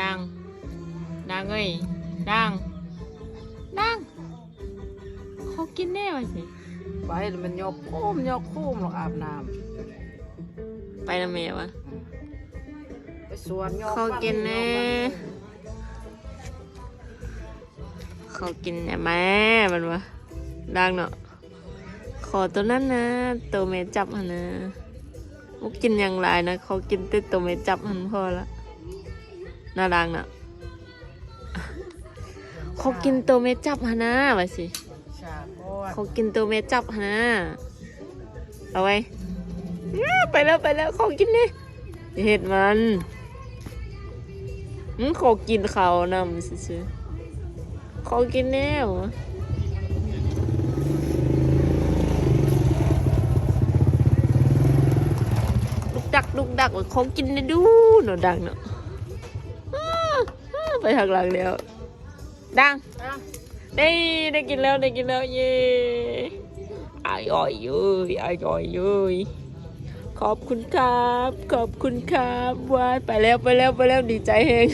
ดังดังเอ้ยดังดังเขากินแน่วะสิไปแล้วมันยกโค้มยกโค้มหรอกอาบน้ไปละเมวะำไปสวนยกเขากินแน่เขากินแน่แม่มันวะดังเนาะขอตัวนั้นนะตัวเมจับหันนะมุกกินอย่างไรนะเขากินแต่ตัวเมจับหันพอละ น่าดังเนาะเขากินตัวเมจับหันนะวะสิชาโคตรเขากินตัวเมจับหันนะเอาไว้อ้าไปแล้วไปแล้วเขากินเลยเห็ดมันอืมเขากินเขาวนำซื่อๆเขากินแน่วะลูกดักลูกดักเขากินได้ดูเนาะดังเนาะอ้าอ้า ไปทางหลังแล้ว ดังอะได้ได้กินแล้วได้กินแล้วเย้อร่อยเย้ยอร่อยเย้ยขอบคุณครับ ขอบคุณครับวายไปแล้วไปแล้วไปแล้วดีใจแฮง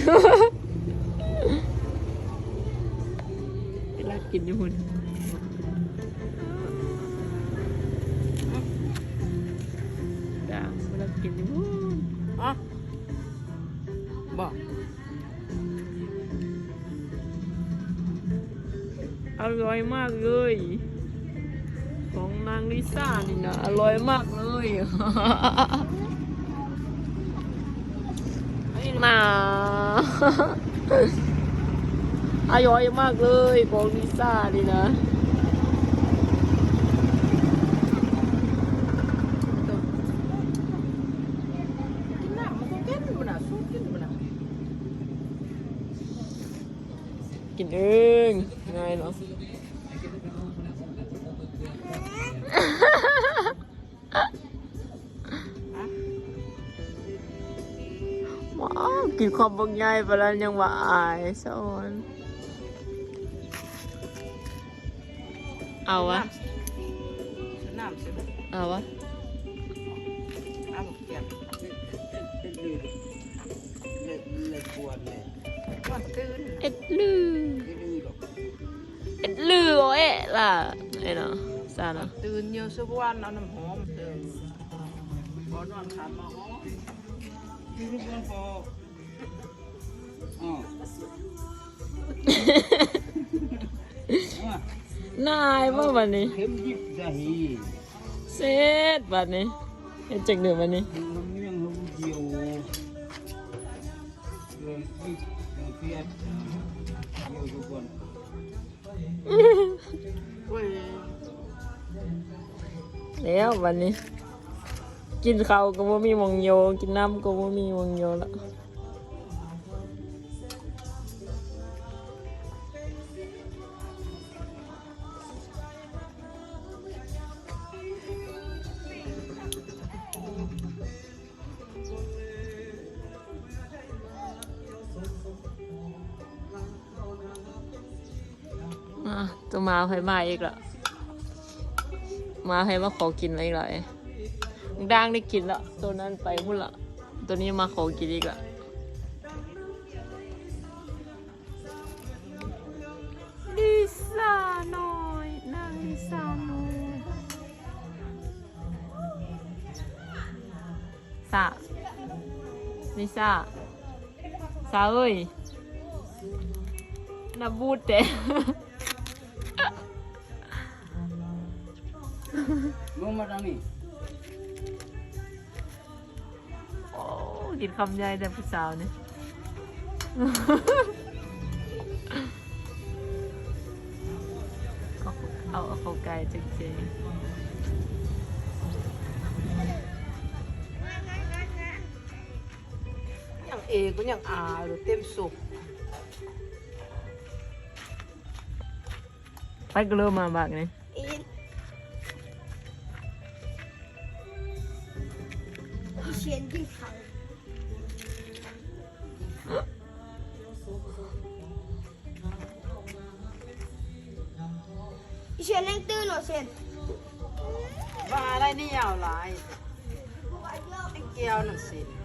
เวลากินอยู่หุ่น อร่อยมากเลย ของนางลิซ่านี่นะอร่อยมากเลยมาอร่อยมากเลยของลิซ่านี่นะ กินน้ำมันก็กินมันอะสู้กินมันอะ กินเองง่ายเนาะอะว้าวกินความบางใหญ่ไปแล้วยังว่าอายสอนเอาวะน้ำสิเอาวะน้ำบอกเกียบ อ้เอ๊ะล่ะไอ้เนาะซาเนาะตื่นเยอะสักวันเอาน้ำหอมตื่นพอนอนขาดมาหอม Dulu kan po. Oh. Ah, นายว่าวันนี้เสร็จบัดนี้เฮ็ดจังเดือวันนี้ Hum yang hum jiu. Yang jip yang piat. Jiu juga. เว้ย แล้ววันนี้ กินข้าวก็ไม่มีมองโย กินน้ำก็ไม่มีมองโยละ อะมาให้มาอีกละมาให้มาขอกินอะไรอีกละเอ๊ะดังได้กินละตัวนั้นไปพุ่นละตัวนี้มาขอกินอีกละลิซ่าหน่อยนางลิซ่าหน่อยซาลิซ่าซาเอ้ยนาบูดเตะ Mau madang ni. โอ้กินคำใหญ่แต่ผู้สาวเนี่ยเอาเอาเอาเขาไกลจริงยังเอก็ยังอาอยู่เต็มสุกๆไปก็เริ่มมาบากนี่เชียนกินเขาอีเชีย นนั่งตื่นเหรอเชียนว่าอะไรนี่ยาวหลายไอ้เกียวนั่นสิ